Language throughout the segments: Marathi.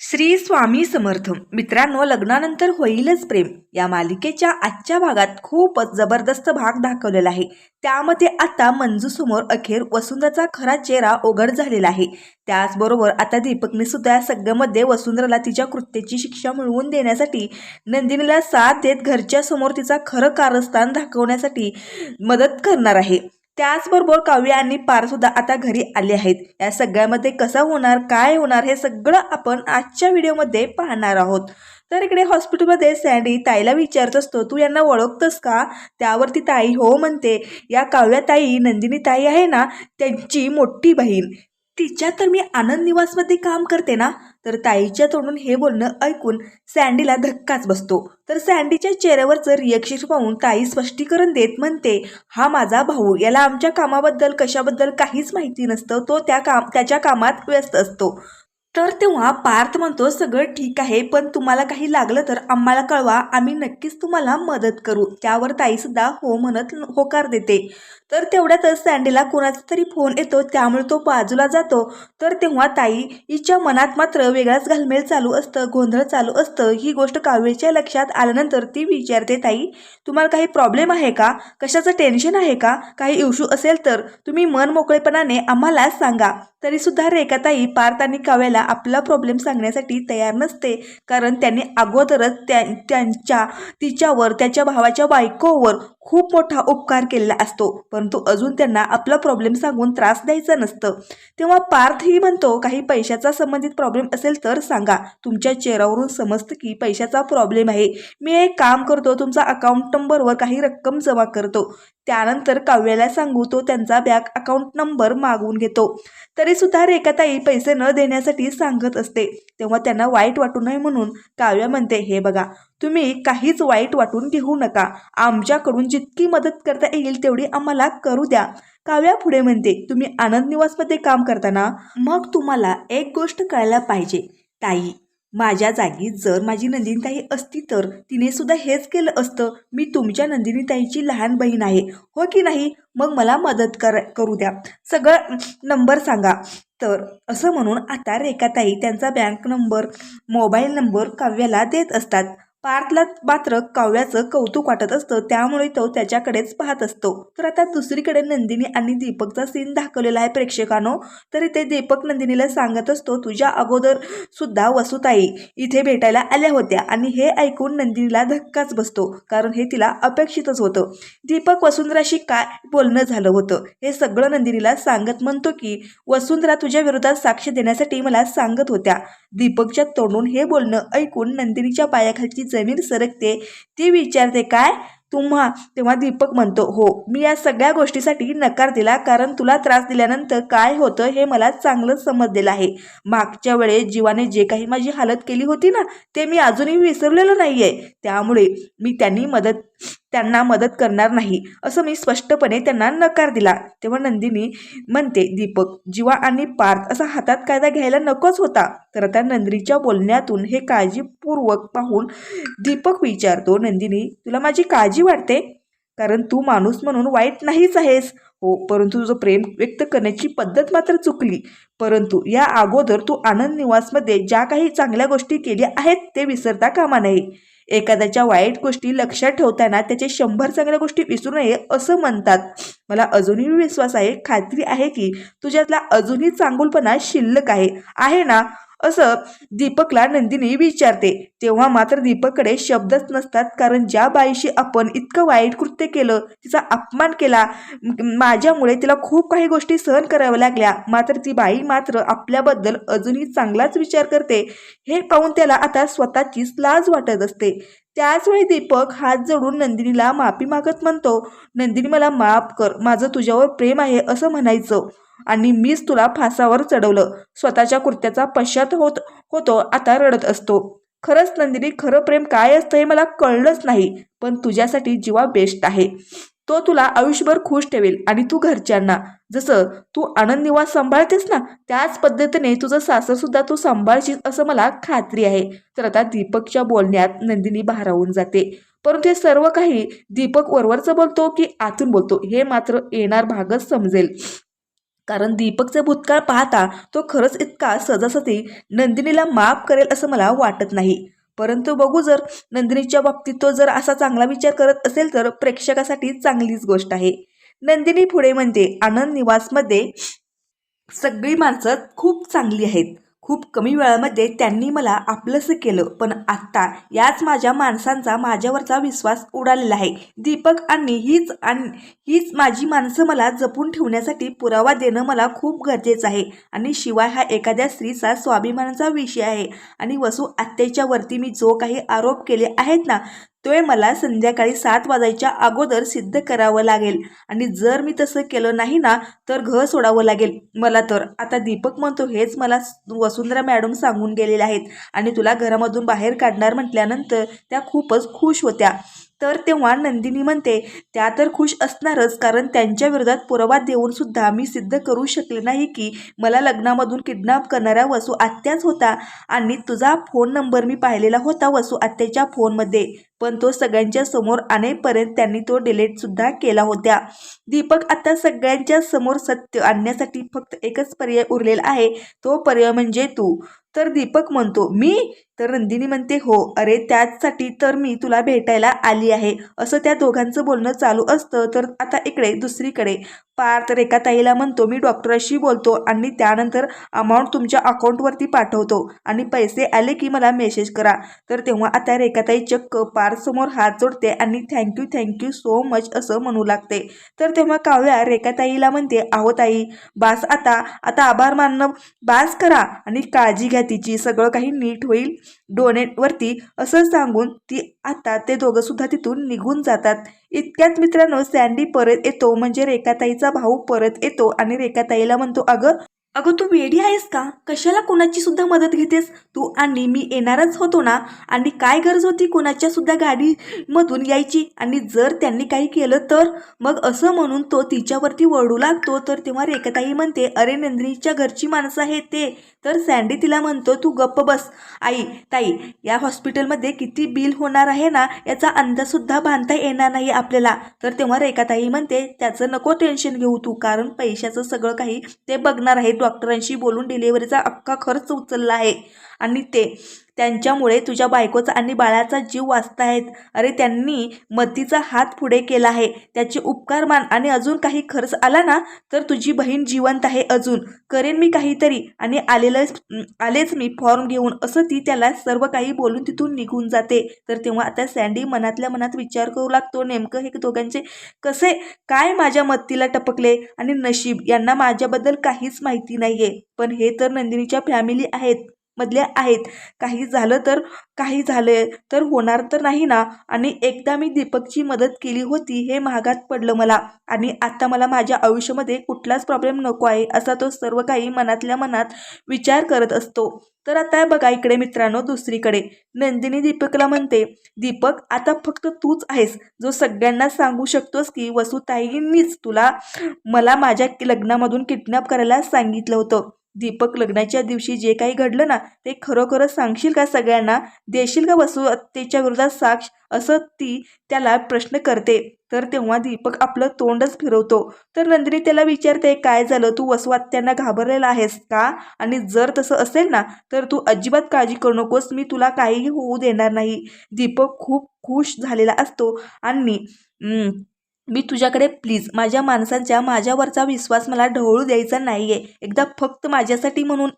श्री स्वामी समर्थ. मित्रांनो लग्नानंतर होईलच प्रेम. या मालिकेच्या आजच्या भागात खूपच जबरदस्त भाग दाखवलेला आहे. त्यामध्ये आता मंजूसमोर अखेर वसुंधराचा खरा चेहरा ओघड झालेला आहे. त्याचबरोबर आता दीपकने सुद्धा या सगळ्यामध्ये वसुंधराला तिच्या कृत्याची शिक्षा मिळवून देण्यासाठी नंदिनीला साथ देत घरच्या समोर तिचा खरं कारस्थान दाखवण्यासाठी मदत करणार आहे. त्याचबरोबर काव्या आणि पारसुद्धा आता घरी आले आहेत. या सगळ्यामध्ये कसं होणार काय होणार हे सगळं आपण आजच्या व्हिडिओमध्ये पाहणार आहोत. तर इकडे हॉस्पिटलमध्ये सँडी ताईला विचारत असतो तू यांना ओळखतस का? त्यावरती ताई हो म्हणते या काव्या ताई नंदिनी ताई आहे ना त्यांची मोठी बहीण. तिच्या तर मी आनंद निवासमध्ये काम करते ना तर ताईच्या तोंडून हे बोलणं ऐकून सँडीला धक्काच बसतो. तर सँडीच्या चेहऱ्यावरचं रिएक्शन पाहून ताई स्पष्टीकरण देत म्हणते हा माझा भाऊ याला आमच्या कामाबद्दल कशाबद्दल काहीच माहिती नसतं तो त्या काम त्याच्या कामात व्यस्त असतो. तर तेव्हा पार्थ म्हणतो सगळं ठीक आहे पण तुम्हाला काही लागलं तर आम्हाला कळवा आम्ही नक्कीच तुम्हाला मदत करू. त्यावर ताईसुद्धा हो म्हणत होकार देते. तर तेवढ्यातच सँडीला कोणाचा तरी फोन येतो त्यामुळे तो बाजूला जातो. तर तेव्हा ताई हिच्या मनात मात्र वेगळाच घालमेल चालू असतं गोंधळ चालू असतं. ही गोष्ट काव्याच्या लक्षात आल्यानंतर ती विचारते ताई तुम्हाला काही प्रॉब्लेम आहे का? कशाचं टेन्शन आहे का? काही इश्यू असेल तर तुम्ही मन मोकळेपणाने आम्हाला सांगा. तरीसुद्धा रेखाताई पार्थ आणि काव्याला आपला प्रॉब्लेम सांगण्यासाठी तयार नसते कारण त्यांनी अगोदरच त्या त्यांच्या तिच्यावर त्याच्या भावाच्या बायकोवर खूप मोठा उपकार केलेला असतो. परंतु अजून त्यांना आपला प्रॉब्लेम सांगून त्रास द्यायचा नसतं. तेव्हा पार्थही म्हणतो काही पैशाचा संबंधित प्रॉब्लेम असेल तर सांगा. तुमच्या चेहऱ्यावरून समजतं की पैशाचा प्रॉब्लेम आहे. मी एक काम करतो तुमचा अकाउंट नंबरवर काही रक्कम जमा करतो. त्यानंतर काव्याला सांगू तो त्यांचा बँक अकाउंट नंबर मागवून घेतो. तरीसुद्धा रेखाताई पैसे न देण्यासाठी सांगत असते. तेव्हा त्यांना वाईट वाटू नये म्हणून काव्या म्हणते हे बघा तुम्ही काहीच वाईट वाटून घेऊ नका. आमच्याकडून जितकी मदत करता येईल तेवढी आम्हाला करू द्या. काव्या पुढे म्हणते तुम्ही आनंद निवासमध्ये काम करताना मग तुम्हाला एक गोष्ट कळायला पाहिजे. ताई माझ्या जागी जर माझी नंदिनीताई असती तर तिने सुद्धा हेच केलं असतं. मी तुमच्या नंदिनीताईची लहान बहीण आहे. हो की नाही? मग मला मदत कर करू द्या. सगळं नंबर सांगा. तर असं म्हणून आता रेखाताई त्यांचा बँक नंबर मोबाईल नंबर काव्याला देत असतात. पार्थला मात्र काव्याचं कौतुक वाटत असतं. त्यामुळे तो त्याच्याकडेच पाहत असतो. तर आता दुसरीकडे नंदिनी आणि दीपकचा सीन दाखवलेला आहे प्रेक्षकांनो. तर इथे दीपक नंदिनीला सांगत असतो तुझ्या अगोदर सुद्धा वसुताई इथे भेटायला आल्या होत्या आणि हे ऐकून नंदिनीला धक्काच बसतो कारण हे तिला अपेक्षितच होतं. दीपक वसुंधराशी काय बोलणं झालं होतं? हे सगळं नंदिनीला सांगत म्हणतो की वसुंधरा तुझ्या विरोधात साक्ष देण्यासाठी मला सांगत होत्या. दीपकच्या तोंडून हे बोलणं ऐकून नंदिनीच्या पायाखालची जमीन सरकते ती विचारते काय? तुम्हा तेव्हा दीपक म्हणतो हो मी या सगळ्या गोष्टीसाठी नकार दिला कारण तुला त्रास दिल्यानंतर काय होतं हे मला चांगलं समजलेलं आहे. मागच्या वेळेस जीवाने जे काही माझी हालत केली होती ना ते मी अजूनही विसरलेलं नाही आहे त्यामुळे मी त्यांनी मदत त्यांना मदत करणार नाही असं मी स्पष्टपणे त्यांना नकार दिला. तेव्हा नंदिनी म्हणते दीपक जीवा आणि पार्थ असा हातात कायदा घ्यायला नकोच होता. तर आता नंदिनीच्या बोलण्यातून हे काळजीपूर्वक पाहून दीपक विचारतो नंदिनी तुला माझी काळजी वाटते? कारण तू माणूस म्हणून वाईट नाहीच आहेस. हो परंतु तुझं प्रेम व्यक्त करण्याची पद्धत मात्र चुकली. परंतु या अगोदर तू आनंद निवासमध्ये ज्या काही चांगल्या गोष्टी केल्या आहेत ते विसरता कामा नये. एखाद्याच्या वाईट गोष्टी लक्षात ठेवताना त्याचे शंभर चांगल्या गोष्टी विसरू नये असं म्हणतात. मला अजूनही विश्वास आहे खात्री आहे की तुझ्यातला अजूनही चांगुलपणा शिल्लक आहे. आहे ना? असं दीपकला नंदिनी विचारते. तेव्हा मात्र दीपककडे शब्दच नसतात कारण ज्या बाईशी आपण इतकं वाईट कृत्य केलं तिचा अपमान केला माझ्यामुळे तिला खूप काही गोष्टी सहन कराव्या लागल्या. मात्र ती बाई मात्र आपल्याबद्दल अजूनही चांगलाच विचार करते. हे पाहून त्याला आता स्वतःचीच लाज वाटत असते. त्याचवेळी दीपक हात जोडून नंदिनीला माफी मागत म्हणतो नंदिनी मला माफ कर. माझं तुझ्यावर प्रेम आहे असं म्हणायचं. आणि मीच तुला फासावर चढवलं. स्वतःच्या कृत्याचा पश्चात होत होतो आता रडत असतो. खरंच नंदिनी खरं प्रेम काय असतं हे मला कळलंच नाही पण तुझ्यासाठी जीवा बेस्ट आहे. तो तुला आयुष्यभर खुश ठेवेल आणि तू घरच्यांना जसं तू आनंद निवास सांभाळतेस ना त्याच पद्धतीने तुझं सासरसुद्धा तू सांभाळशील असं मला खात्री आहे. तर आता दीपकच्या बोलण्यात नंदिनी भारावून जाते. परंतु हे सर्व काही दीपक वरवरचं बोलतो की आतून बोलतो हे मात्र येणार भागच समजेल. कारण दीपकचा भूतकाळ पाहता तो खरंच इतका सहजासहजी नंदिनीला माफ करेल असं मला वाटत नाही. परंतु बघू जर नंदिनीच्या बाबतीत तो जर असा चांगला विचार करत असेल तर प्रेक्षकासाठी चांगलीच गोष्ट आहे. नंदिनी पुढे म्हणते आनंद निवासमध्ये सगळी माणसं खूप चांगली आहेत. खूप कमी वेळामध्ये त्यांनी मला आपलंसं केलं. पण आत्ता याच माझ्या माणसांचा माझ्यावरचा विश्वास उडालेला आहे. दीपक आणि हीच आणि हीच माझी माणसं मला जपून ठेवण्यासाठी पुरावा देणं मला खूप गरजेचं आहे. आणि शिवाय हा एखाद्या स्त्रीचा स्वाभिमानाचा विषय आहे. आणि वसू आत्याच्या वरती मी जो काही आरोप केले आहेत ना तो मला संध्याकाळी सात वाजायच्या अगोदर सिद्ध करावं लागेल. आणि जर मी तसं केलं नाही ना तर घर सोडावं लागेल. मला तर. आता दीपक म्हणतो हेच मला वसुंधरा मॅडम सांगून गेलेले आहेत. आणि तुला घरामधून बाहेर काढणार म्हटल्यानंतर त्या खूपच खुश होत्या. तर तेव्हा नंदिनी म्हणते त्या तर खुश असणारच कारण त्यांच्या विरोधात पुरावा देऊन सुद्धा मी सिद्ध करू शकले नाही की मला लग्नामधून किडनॅप करणाऱ्या वसू आत्याच होता आणि तुझा फोन नंबर मी पाहिलेला होता वसू आत्याच्या फोनमध्ये पण तो सगळ्यांच्या समोर आणेपर्यंत त्यांनी तो डिलीटसुद्धा केला होता. दीपक आता सगळ्यांच्या समोर सत्य आणण्यासाठी फक्त एकच पर्याय उरलेला आहे तो पर्याय म्हणजे तू. तर दीपक म्हणतो मी? तर नंदिनी म्हणते हो अरे त्याचसाठी तर मी तुला भेटायला आली आहे. असं त्या दोघांचं बोलणं चालू असतं. तर आता इकडे दुसरीकडे. पार्थ रेखा ताईला म्हणतो मी डॉक्टरशी बोलतो आणि त्यानंतर अमाऊंट तुमच्या अकाउंटवरती पाठवतो आणि पैसे आले की मला मेसेज करा. तर तेव्हा आता रेखाताई चक्क पार्थसमोर हात जोडते आणि थँक्यू थँक्यू सो मच असं म्हणू लागते. तर तेव्हा काव्या रेखाताईला म्हणते आहो ताई बास आता. आता आभार मानणं बास करा आणि काळजी घ्या तिची. सगळं काही नीट होईल. डोनेटवरती असं सांगून ती आता ते दोघं सुद्धा तिथून निघून जातात. इतक्यात मित्रांनो सँडी परत येतो. म्हणजे रेखाताईचा भाऊ परत येतो आणि रेखाताईला म्हणतो अगं अगं तू वेडी आहेस का? कशाला कोणाची सुद्धा मदत घेतेस? तू आणि मी येणारच होतो ना? आणि काय गरज होती कोणाच्या सुद्धा गाडीमधून यायची? आणि जर त्यांनी काही केलं तर? मग असं म्हणून तो तिच्यावरती वळू लागतो. तर तेव्हा रेखाताई म्हणते अरे नंदिनीच्या घरची माणसं आहेत ते. तर सँडी तिला म्हणतो तू गप्प बस. आई ताई या हॉस्पिटलमध्ये किती बिल होणार आहे ना? याचा अंदाजसुद्धा बांधता येणार नाही आपल्याला. तर तेव्हा रेखाताई म्हणते त्याचं नको टेन्शन घेऊ तू. कारण पैशाचं सगळं काही ते बघणार आहेत. डॉक्टरांशी बोलून डिलिव्हरीचा अख्खा खर्च उचलला आहे. आणि ते त्यांच्यामुळे तुझ्या बायकोचा आणि बाळाचा जीव वाचत आहेत. अरे त्यांनी मतीचा हात पुढे केला आहे. त्याचे उपकार मान आणि अजून काही खर्च आला ना तर तुझी बहीण जिवंत आहे अजून. करेन मी काहीतरी आणि आलेलं आलेच मी फॉर्म घेऊन. असं ती त्याला सर्व काही बोलून तिथून निघून जाते. तर तेव्हा आता सँडी मनातल्या मनात विचार करू लागतो नेमकं हे दोघांचे कसे काय माझ्या मत्तीला टपकले आणि नशीब यांना माझ्याबद्दल काहीच माहिती नाही आहे पण हे तर नंदिनीच्या फॅमिली आहेत. मधले आहेत. काही झालं तर काही झाले तर होणार तर नाही ना? आणि एकदा मी दीपकची मदत केली होती हे महागात पडलं मला. आणि आता मला माझ्या आयुष्यामध्ये कुठलाच प्रॉब्लेम नको आहे असा तो सर्व काही मनातल्या मनात विचार करत असतो. तर आता बघा इकडे मित्रांनो दुसरीकडे. नंदिनी दीपकला म्हणते दीपक आता फक्त तूच आहेस. जो सगळ्यांना सांगू शकतोस की वसुताईंनीच तुला मला माझ्या लग्नामधून किडनॅप करायला सांगितलं होतं. दीपक लग्नाच्या दिवशी जे काही घडलं ना ते खरोखरच सांगशील का सगळ्यांना? देशील का वसू त्याच्या विरोधात साक्ष? असं ती त्याला प्रश्न करते. तर तेव्हा दीपक आपलं तोंडच फिरवतो. तर नंदिनी त्याला विचारते काय झालं? तू वसवात्यांना घाबरलेला आहेस का? आणि जर तसं असेल ना तर तू अजिबात काळजी करू नकोस. मी तुला काहीही होऊ देणार नाही. दीपक खूप खुश झालेला असतो. आणि मी तुझ्याकडे प्लीज माझ्या माणसांच्या माझ्यावरचा विश्वास मला ढवळू द्यायचा नाही आहे एकदा फक्त माझ्यासाठी म्हणून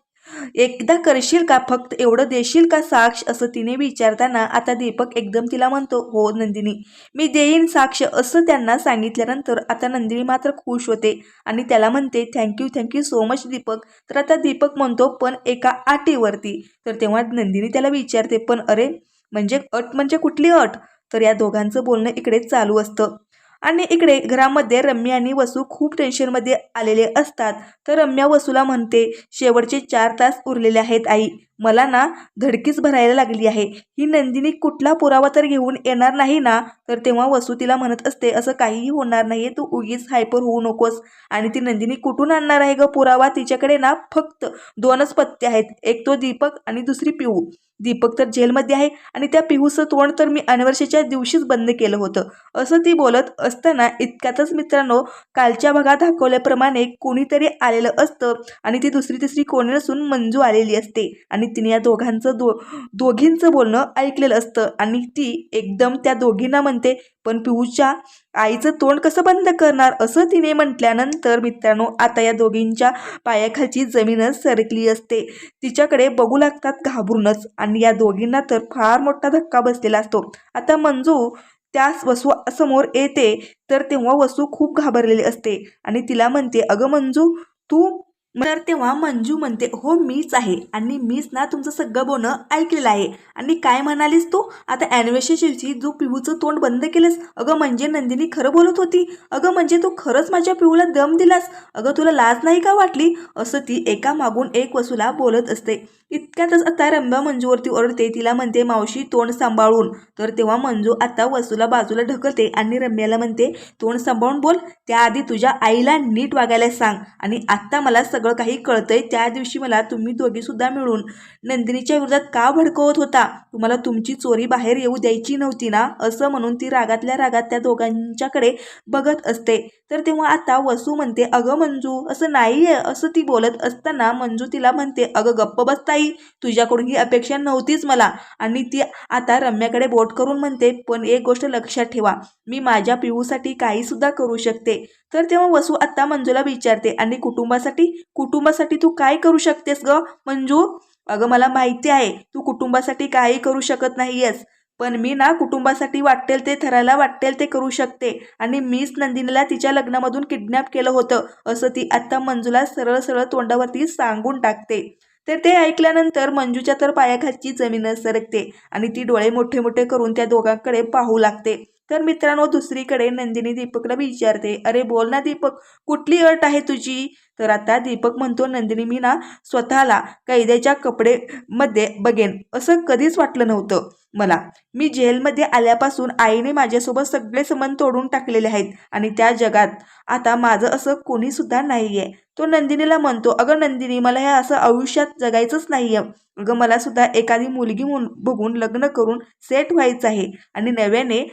एकदा करशील का फक्त एवढं देशील का साक्ष? असं तिने विचारताना आता दीपक एकदम तिला म्हणतो हो नंदिनी मी देईन साक्ष. असं त्यांना सांगितल्यानंतर आता नंदिनी मात्र खुश होते आणि त्याला म्हणते thank you thank you so much Deepak. तर आता दीपक म्हणतो पण एका आटीवरती. तर तेव्हा नंदिनी त्याला विचारते पण अरे म्हणजे अट म्हणजे कुठली अट? तर या दोघांचं बोलणं इकडे चालू असतं. आणि इकडे घरामध्ये रम्या आणि वसू खूप टेन्शनमध्ये आलेले असतात. तर रम्या वसूला म्हणते शेवटचे चार तास उरलेले आहेत आई. मला ना धडकीच भरायला लागली आहे. ही नंदिनी कुठला पुरावा तर घेऊन येणार नाही ना? तर तेव्हा वसू तिला म्हणत असते असं काहीही होणार नाही तू उगीच हायपर होऊ नकोस. आणि ती नंदिनी कुठून आणणार आहे ग पुरावा? तिच्याकडे ना फक्त दोनच पत्ते आहेत. एक तो दीपक आणि दुसरी पिहू. दीपक तर जेलमध्ये आहे आणि त्या पिहूचं तोंड तर मी अनवर्षीच्या दिवशीच बंद केलं होतं. असं ती बोलत असताना इतक्यातच मित्रांनो कालच्या भागात दाखवल्याप्रमाणे कोणीतरी आलेलं असतं आणि ती दुसरी तिसरी कोणी नसून मंजू आलेली असते. आणि आणि तिने या दोघांचं दो दोघींचं बोलणं ऐकलेलं असतं. आणि ती एकदम त्या दोघींना म्हणते पण पिऊच्या आईचं तोंड कसं बंद करणार? असं तिने म्हटल्यानंतर मित्रांनो आता या दोघींच्या पायाखालची जमीनच सरकली असते. तिच्याकडे बघू लागतात घाबरूनच. आणि या दोघींना तर फार मोठा धक्का बसलेला असतो. आता मंजू त्या वसू समोर येते तर तेव्हा वसू खूप घाबरलेली असते. आणि तिला म्हणते अगं मंजू तू तर तेव्हा मंजू म्हणते हो मीच आहे आणि मीच ना तुमचं सगळं बोलणं ऐकलेलं आहे. आणि काय म्हणालीस तू? आता ॲनिव्हर्सरी दिवशी जो पिहूचं तोंड बंद केलंस अगं म्हणजे नंदिनी खरं बोलत होती. अगं म्हणजे तू खरंच माझ्या पिहूला दम दिलास. अगं तुला लाज नाही का वाटली? असं ती एका मागून एक वसूला बोलत असते. इतक्यातच आता रंभा मंजूवरती ओरडते. तिला म्हणते मावशी तोंड सांभाळून. तर तेव्हा मंजू आता वसूला बाजूला ढकलते आणि रम्याला म्हणते तोंड सांभाळून बोल. त्याआधी तुझ्या आईला नीट वागायला सांग. आणि आत्ता मला सगळं काही कळतंय. त्या दिवशी मला तुम्ही दोघीसुद्धा मिळून नंदिनीच्या विरोधात का भडकवत होता? तुम्हाला तुमची चोरी बाहेर येऊ द्यायची नव्हती ना? असं म्हणून ती रागातल्या रागात त्या दोघांच्याकडे बघत असते. तर तेव्हा आता वसू म्हणते अगं मंजू असं नाही आहे असं ती बोलत असताना मंजू तिला म्हणते अगं गप्प बसताई तुझ्याकडून ही अपेक्षा नव्हतीच मला. आणि ती आता रम्याकडे बोट करून म्हणते पण एक गोष्ट लक्षात ठेवा मी माझ्या पिऊसाठी काहीसुद्धा करू शकते. तर तेव्हा वसू आत्ता मंजूला विचारते आणि कुटुंबासाठी कुटुंबासाठी तू काय करू शकतेस ग मंजू? अगं मला माहिती आहे तू कुटुंबासाठी काही करू शकत नाहीयेस पण मी ना कुटुंबासाठी वाटेल ते ठरायला वाटेल ते करू शकते. आणि मीच नंदिनीला तिच्या लग्नामधून किडनॅप केलं होतं असं ती आत्ता मंजूला सरळ सरळ तोंडावरती सांगून टाकते. तर ते ऐकल्यानंतर मंजूच्या तर पायाखालची जमीनच सरकते आणि ती डोळे मोठे मोठे करून त्या दोघांकडे पाहू लागते. तर मित्रांनो दुसरीकडे नंदिनी दीपकला विचारते अरे बोल ना दीपक कुठली अट आहे तुझी? तर आता दीपक म्हणतो नंदिनी मी ना स्वतःला कैद्याच्या कपडे मध्ये बघेन. असं कधीच वाटलं नव्हतं. मला. मी जेलमध्ये आल्यापासून आईने माझ्यासोबत सगळे संबंध तोडून टाकलेले आहेत आणि त्या जगात आता माझं असं कोणीसुद्धा नाही आहे तो नंदिनीला म्हणतो अगं नंदिनी मला हे असं आयुष्यात जगायचंच नाही आहे अगं मला सुद्धा एखादी मुलगी बघून लग्न करून सेट व्हायचं आहे आणि नव्याने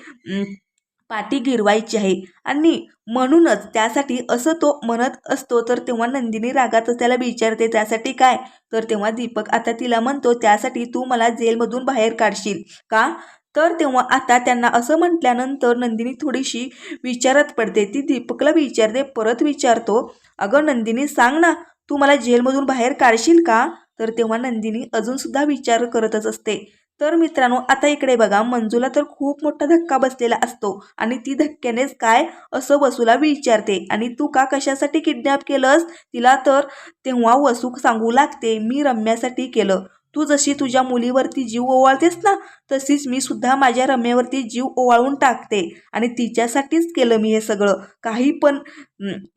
पाठी गिरवायची आहे. आणि म्हणूनच त्यासाठी असं तो म्हणत असतो तर तेव्हा नंदिनी रागातच त्याला विचारते त्यासाठी काय? तर तेव्हा दीपक आता तिला म्हणतो त्यासाठी तू मला जेलमधून बाहेर काढशील. का? तर तेव्हा आता त्यांना असं म्हटल्यानंतर नंदिनी थोडीशी विचारत पडते. ती दीपकला विचारते परत विचारतो अगं नंदिनी सांग ना तू मला जेलमधून बाहेर काढशील का? तर तेव्हा नंदिनी अजूनसुद्धा विचार करतच असते. तर मित्रांनो आता इकडे बघा मंजूला तर खूप मोठा धक्का बसलेला असतो आणि ती धक्क्यानेच काय असं वसूला विचारते आणि तू का कशासाठी किडनॅप केलंस? तिला तर तेव्हा वसू सांगू लागते मी रम्यासाठी केलं. तू जशी तुझ्या मुलीवरती जीव ओवाळतेस ना तशीच मी सुद्धा माझ्या रम्यावरती जीव ओवाळून टाकते आणि तिच्यासाठीच केलं मी हे सगळं. काही पण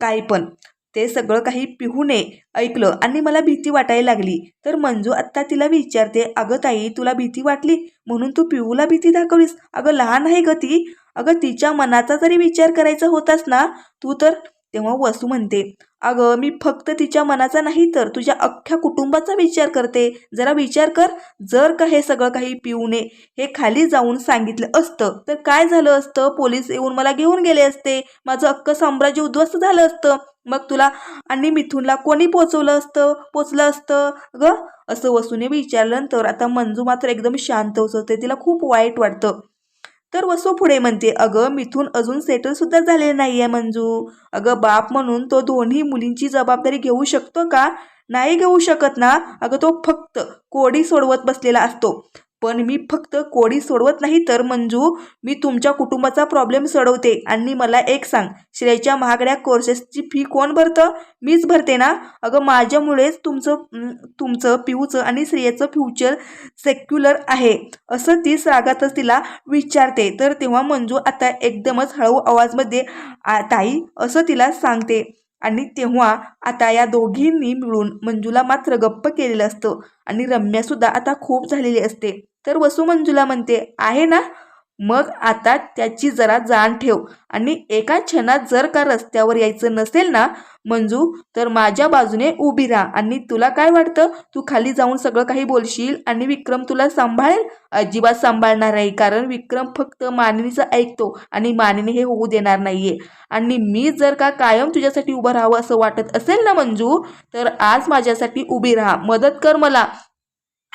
काही पण. ते सगळं काही पिहूने ऐकलं आणि मला भीती वाटायला लागली. तर मंजू आत्ता तिला विचारते अगं ताई तुला भीती वाटली? म्हणून तू पिहूला भीती दाखवलीस? अगं लहान आहे ग ती. अगं तिच्या मनाचा जरी विचार करायचा होतास ना तू तर तेव्हा वसू म्हणते अगं मी फक्त तिच्या मनाचा नाही तर तुझ्या अख्ख्या कुटुंबाचा विचार करते. जरा विचार कर जर का हे सगळं काही पिऊने हे खाली जाऊन सांगितलं असतं. तर काय झालं असतं? पोलीस येऊन मला घेऊन गेले असते. माझं अख्खं साम्राज्य उद्ध्वस्त झालं असतं. मग तुला आणि मिथूनला कोणी पोचवलं असतं? पोचलं असतं? ग असं वसूने विचारल्यानंतर आता मंजू मात्र एकदम शांत होते. तिला खूप वाईट वाटतं. तर वसू पुढे म्हणते अगं मिथून अजून सेटल सुद्धा झालेले नाही आहे मंजू. अगं बाप म्हणून तो दोन्ही मुलींची जबाबदारी घेऊ शकतो का? नाही घेऊ शकत ना? अगं तो फक्त कोडी सोडवत बसलेला असतो. पण मी फक्त कोडी सोडवत नाही तर मंजू मी तुमच्या कुटुंबाचा प्रॉब्लेम सोडवते. आणि मला एक सांग श्रेयच्या महागड्या कोर्सेसची फी कोण भरतं? मीच भरते ना? अगं माझ्यामुळेच तुमचं तुमचं पिऊचं आणि श्रेयाचं फ्युचर सेक्युलर आहे. असं ती रागातच तिला विचारते. तर तेव्हा मंजू आता एकदमच हळू आवाजमध्ये "आ, ताई असं तिला सांगते. आणि तेव्हा आता या दोघींनी मिळून मंजूला मात्र गप्प केलेलं असतं. आणि रम्यासुद्धा आता खूप झालेली असते. तर वसुमंजुला म्हणते आहे ना? मग आता त्याची जरा जाण ठेव आणि एका क्षणात जर का रस्त्यावर यायचं नसेल ना मंजू तर माझ्या बाजूने उभी राहा आणि तुला काय वाटतं? तू खाली जाऊन सगळं काही बोलशील आणि विक्रम तुला सांभाळेल? अजिबात सांभाळणार नाही कारण विक्रम फक्त मानिनीचं ऐकतो आणि मानिनी हे होऊ देणार नाहीये. आणि मी जर का कायम तुझ्यासाठी उभं राहावं असं वाटत असेल ना मंजू तर आज माझ्यासाठी उभी राहा. मदत कर मला.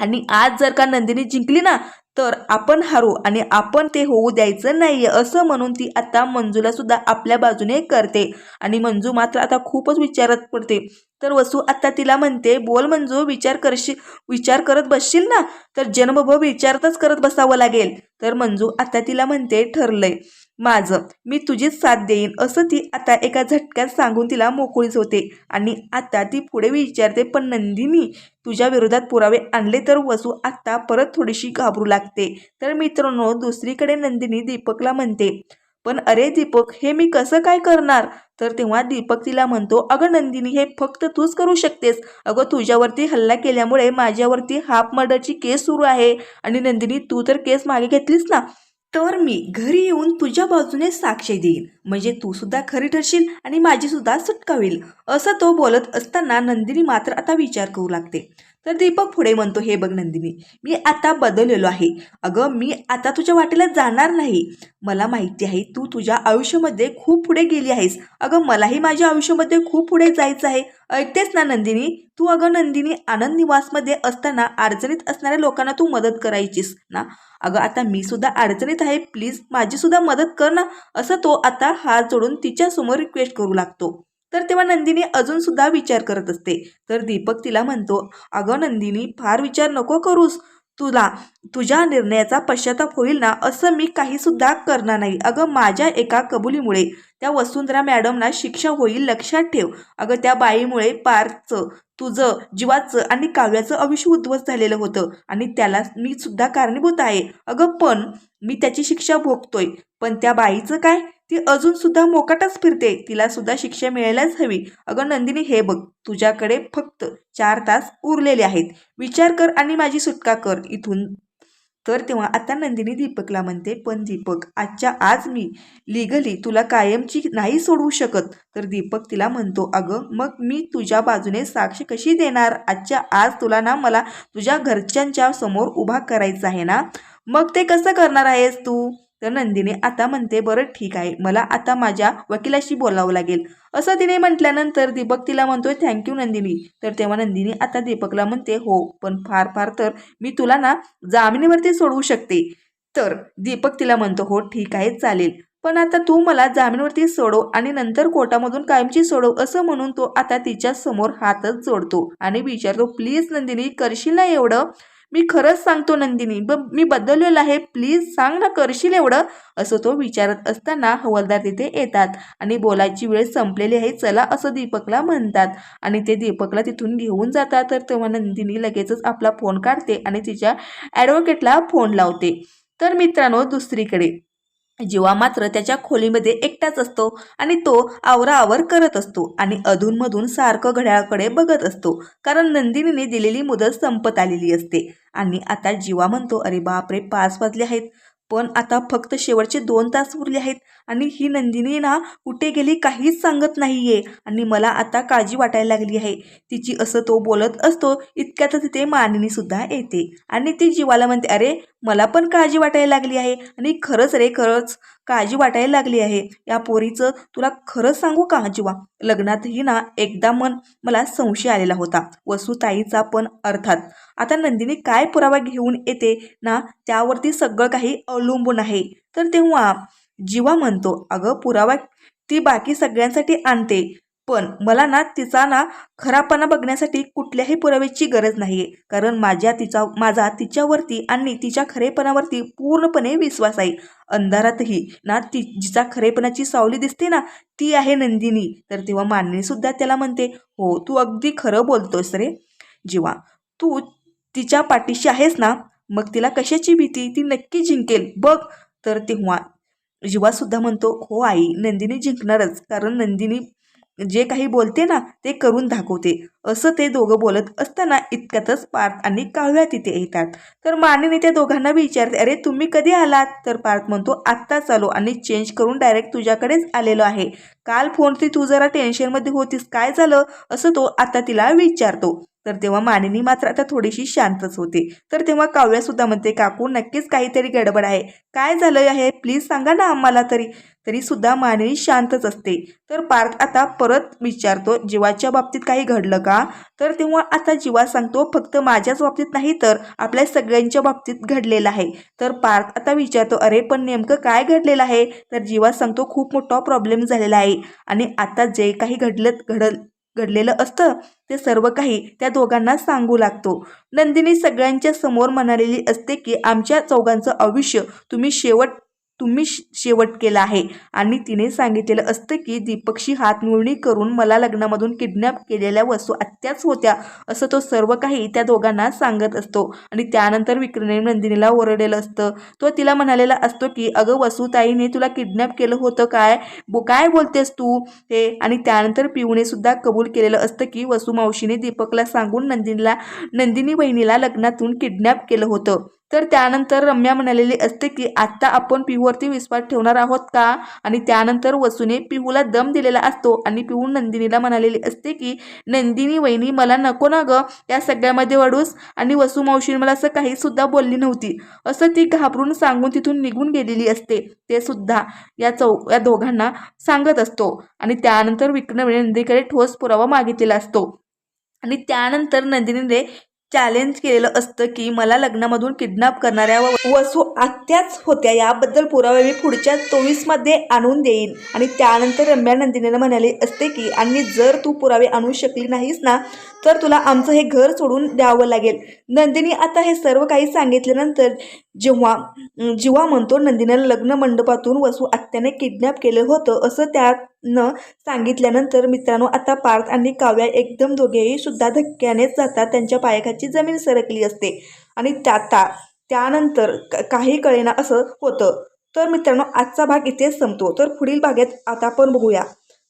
आणि आज जर का नंदिनी जिंकली ना तर आपण हारू आणि आपण ते होऊ द्यायचं नाही असं म्हणून ती आता मंजूला सुद्धा आपल्या बाजूने करते. आणि मंजू मात्र आता खूपच विचारत पडते. तर वसू आता तिला म्हणते बोल मंजू विचार करशील विचार करत बसशील ना तर जन्मभर विचारतच करत बसावं लागेल. तर मंजू आता तिला म्हणते ठरलंय. माझं. मी तुझीच साथ देईन. असं ती आता एका झटक्यात सांगून तिला मोकळीच होते. आणि आता ती पुढे विचारते पण नंदिनी तुझ्या विरोधात पुरावे आणले तर वसू आत्ता परत थोडीशी घाबरू लागते. तर मित्रांनो दुसरीकडे नंदिनी दीपकला म्हणते पण अरे दीपक हे मी कसं काय करणार? तर तेव्हा दीपक तिला म्हणतो अगं नंदिनी हे फक्त तूच करू शकतेस. अगं तुझ्यावरती हल्ला केल्यामुळे माझ्यावरती हाफ मर्डरची केस सुरू आहे. आणि नंदिनी तू तर केस मागे घेतलीस ना? तर मी घरी येऊन तुझ्या बाजूने साक्ष देईन. म्हणजे तू सुद्धा खरी ठरशील आणि माझी सुद्धा सुटका होईल असं तो बोलत असताना नंदिनी मात्र आता विचार करू लागते. तर दीपक पुढे म्हणतो हे बघ नंदिनी मी आता बदललेलो आहे. अगं मी आता तुझ्या वाटेला जाणार नाही. मला माहिती आहे तू तुझ्या आयुष्यामध्ये खूप पुढे गेली आहेस. अगं मलाही माझ्या आयुष्यामध्ये खूप पुढे जायचं आहे. ऐकतेस ना नंदिनी? तू अगं नंदिनी आनंद निवासमध्ये असताना अडचणीत असणाऱ्या लोकांना तू मदत करायचीस ना? अगं आता मी सुद्धा अडचणीत आहे. प्लीज माझी सुद्धा मदत कर ना. असं तो आता हात जोडून तिच्यासमोर रिक्वेस्ट करू लागतो. तर तेव्हा नंदिनी अजून सुद्धा विचार करत असते. तर दीपक तिला म्हणतो अगं नंदिनी फार विचार नको करूस. तुला तुझ्या निर्णयाचा पश्चाताप होईल ना असं मी काही सुद्धा करणार नाही. अगं माझ्या एका कबुलीमुळे त्या वसुंधरा मॅडमना शिक्षा होईल लक्षात ठेव. अगं त्या बाईमुळे पारचं तुझं जीवाचं आणि काव्याचं आयुष्य उद्ध्वस्त झालेलं होतं आणि त्याला मी सुद्धा कारणीभूत आहे. अगं पण मी त्याची शिक्षा भोगतोय. पण त्या बाईचं काय? ती अजून सुद्धा मोकाटच फिरते. तिला सुद्धा शिक्षा मिळायलाच हवी. अगं नंदिनी हे बघ तुझ्याकडे फक्त चार तास उरलेले आहेत. विचार कर आणि माझी सुटका कर. इथून तर तेव्हा आता नंदिनी दीपकला म्हणते पण दीपक आजच्या आज मी लिगली तुला कायमची नाही सोडवू शकत. तर दीपक तिला म्हणतो अगं मग मी तुझ्या बाजूने साक्ष कशी देणार? आजच्या आज तुला ना मला तुझ्या घरच्यांच्या समोर उभा करायचा आहे ना? मग ते कसं करणार आहेस तू? तर नंदिनी आता म्हणते बरं ठीक आहे. मला आता माझ्या वकिलाशी बोलावं लागेल. असं तिने म्हटल्यानंतर दीपक तिला म्हणतोय थँक्यू नंदिनी. तर तेव्हा नंदिनी आता दीपकला म्हणते हो पण फार फार तर मी तुला ना जामिनीवरती सोडवू शकते. तर दीपक तिला म्हणतो हो ठीक आहे चालेल. पण आता तू मला जामीनवरती सोडव आणि नंतर कोर्टामधून कायमची सोडव असं म्हणून तो आता तिच्या समोर हातच जोडतो आणि विचारतो प्लीज नंदिनी करशील ना एवढं? मी खरंच सांगतो नंदिनी ब मी बदललेलं आहे. प्लीज सांग ना करशील एवढं? असं तो विचारत असताना हवालदार तिथे येतात आणि बोलायची वेळ संपलेली आहे. चला असं दीपकला म्हणतात आणि ते दीपकला तिथून घेऊन जातात. तर तेव्हा नंदिनी लगेचच आपला फोन काढते आणि तिच्या ॲडव्होकेटला फोन लावते. तर मित्रांनो दुसरीकडे. जीवा मात्र त्याच्या खोलीमध्ये एकटाच असतो आणि तो आवराआवर करत असतो आणि अधूनमधून सारखं घड्याळाकडे बघत असतो कारण नंदिनीने दिलेली मुदत संपत आलेली असते. आणि आता जीवा म्हणतो अरे बापरे पाच वाजले आहेत. पण आता फक्त शेवटचे दोन तास उरले आहेत. आणि ही नंदिनी ना कुठे गेली काहीच सांगत नाहीये. आणि मला आता काळजी वाटायला लागली आहे. तिची असं तो बोलत असतो इतक्यातच तिथे मानिनी सुद्धा येते. आणि ती जीवाला म्हणते अरे मला पण काळजी वाटायला लागली आहे. आणि खरंच रे खरंच काळजी वाटायला लागली आहे. या पोरीचं तुला खरंच सांगू का जीवा लग्नातही ना एकदा मन मला संशय आलेला होता. वसुताईचा पण अर्थात. आता नंदिनी काय पुरावा घेऊन येते ना त्यावरती सगळं काही अवलंबून आहे. तर तेव्हा जीवा म्हणतो. अगं पुरावा ती बाकी सगळ्यांसाठी आणते. पण मला ना तिचा ना खरापणा बघण्यासाठी कुठल्याही पुराव्याची गरज नाही आहे कारण माझ्या तिचा माझा तिच्यावरती आणि तिच्या खरेपणावरती पूर्णपणे विश्वास आहे. अंधारातही ना ती जिचा खरेपणाची सावली दिसते ना ती आहे नंदिनी. तर तेव्हा मान्यसुद्धा त्याला म्हणते हो तू अगदी खरं बोलतोस रे. जीवा तू तिच्या पाठीशी आहेस ना? मग तिला कशाची भीती? ती नक्की जिंकेल. बघ. तर तेव्हा जीवासुद्धा म्हणतो हो आई नंदिनी जिंकणारच कारण नंदिनी जे काही बोलते ना ते करून दाखवते. असं ते दोघं बोलत असताना इतक्यातच पार्थ आणि काव्या तिथे येतात. तर मानेने त्या दोघांना विचारते अरे तुम्ही कधी आलात? तर पार्थ म्हणतो आत्ताच आलो आणि चेंज करून डायरेक्ट तुझ्याकडेच आलेलो आहे. काल फोनची तू जरा टेन्शनमध्ये होतीस काय झालं? असं तो आता तिला विचारतो. तर तेव्हा मानिनी मात्र आता थोडीशी शांतच होते. तर तेव्हा काव्यासुद्धा म्हणते काकू नक्कीच काहीतरी गडबड आहे. काय झालं आहे? प्लीज सांगा ना आम्हाला तरी. तरी सुद्धा मानिनी शांतच असते. तर पार्थ आता परत विचारतो जीवाच्या बाबतीत काही घडलं का? तर तेव्हा आता जीवा सांगतो फक्त माझ्याच बाबतीत नाही तर आपल्या सगळ्यांच्या बाबतीत घडलेलं आहे. तर पार्थ आता विचारतो अरे पण नेमकं काय घडलेलं आहे? तर जीवा सांगतो खूप मोठा प्रॉब्लेम झालेला आहे. आणि आता जे काही घडलं घडल घडलेलं असतं ते सर्व काही त्या दोघांना सांगू लागतो. नंदिनी सगळ्यांच्या समोर म्हणालेली असते की आमच्या चौघांचं आयुष्य तुम्ही शेवट तुम्ही शेवट केला आहे. आणि तिने सांगितलेलं असतं की दीपकशी हातमिळवणी करून मला लग्नामधून किडनॅप केलेल्या वस्तू आत्याच होत्या असं तो सर्व काही त्या दोघांना सांगत असतो. आणि त्यानंतर विक्रमने नंदिनीला ओरडलेलं असतं. तो तिला म्हणालेला असतो की अगं वसुताईने तुला किडनॅप केलं होतं काय? बो काय बोलतेस तू? हे आणि त्यानंतर पिऊने सुद्धा कबूल केलेलं असतं की वसू मावशीने दीपकला सांगून नंदिनीला नंदिनी बहिणीला लग्नातून किडनॅप केलं होतं. तर त्यानंतर रम्या म्हणालेली असते की आत्ता आपण पिहूवरती विश्वास ठेवणार आहोत का? आणि त्यानंतर वसूने पिहूला दम दिलेला असतो आणि पिहू नंदिनीला म्हणालेली असते की नंदिनी वहिनी मला नको ना गं या सगळ्यामध्ये वडूस आणि वसू मावशीने मला असं काही सुद्धा बोलली नव्हती. असं ती घाबरून सांगून तिथून निघून गेलेली असते. ते सुद्धा या चौ या दोघांना सांगत असतो. आणि त्यानंतर विक्रमने नंदीकडे ठोस पुरावा मागितलेला असतो. आणि त्यानंतर नंदिनीने चॅलेंज केलेलं असतं की मला लग्नामधून किडनॅप करणाऱ्या वसू आत्याच होत्या. याबद्दल पुरावे मी पुढच्या चोवीसमध्ये आणून देईन. आणि त्यानंतर रम्या नंदिनीला म्हणाले असते की आणि जर तू पुरावे आणू शकली नाहीस ना तर तुला आमचं हे घर सोडून द्यावं लागेल. नंदिनी आता हे सर्व काही सांगितल्यानंतर जेव्हा जेव्हा म्हणतो नंदिनीला लग्न मंडपातून वसू आत्याने किडनॅप केलं होतं असं त्यानं सांगितल्यानंतर मित्रांनो आता पार्थ आणि काव्या एकदम दोघेही सुद्धा धक्क्यानेच जातात त्यांच्या पायाखाची जमीन सरकली असते. आणि त्या त्यानंतर क- काही कळेना असं होतं. तर मित्रांनो आजचा भाग इथेच संपतो. तर पुढील भागात आता आपण बघूया.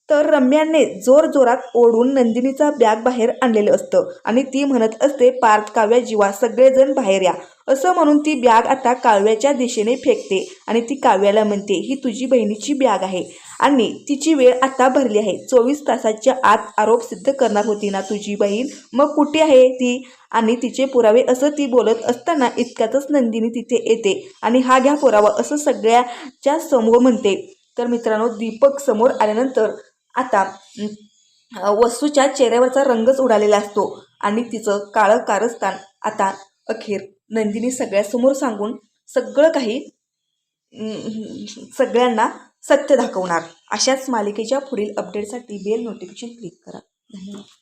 तर रम्याने जोर जोरात ओढून नंदिनीचा बॅग बाहेर आणलेलं असतं. आणि ती म्हणत असते पार्थ काव्या जीवा सगळेजण बाहेर या. असं म्हणून ती बॅग आता काव्याच्या दिशेने फेकते आणि ती काव्याला म्हणते ही तुझी बहिणीची बॅग आहे. आणि तिची वेळ आता भरली आहे. चोवीस तासाच्या आत आरोप सिद्ध करणार होती ना तुझी बहीण? मग कुठे आहे ती? आणि तिचे पुरावे असं ती बोलत असताना इतक्यातच नंदिनी तिथे येते आणि हा घ्या पुरावा असं सगळ्याच्या समोर म्हणते. तर मित्रांनो दीपक समोर आल्यानंतर आता वस्तूच्या चेहऱ्यावरचा रंगच उडालेला असतो आणि तिचं काळं कारस्थान आता अखेर नंदिनी सगळ्यासमोर सांगून सगळं काही सगळ्यांना सत्य दाखवणार. अशाच मालिकेच्या पुढील अपडेटसाठी बेल नोटिफिकेशन क्लिक करा. धन्यवाद.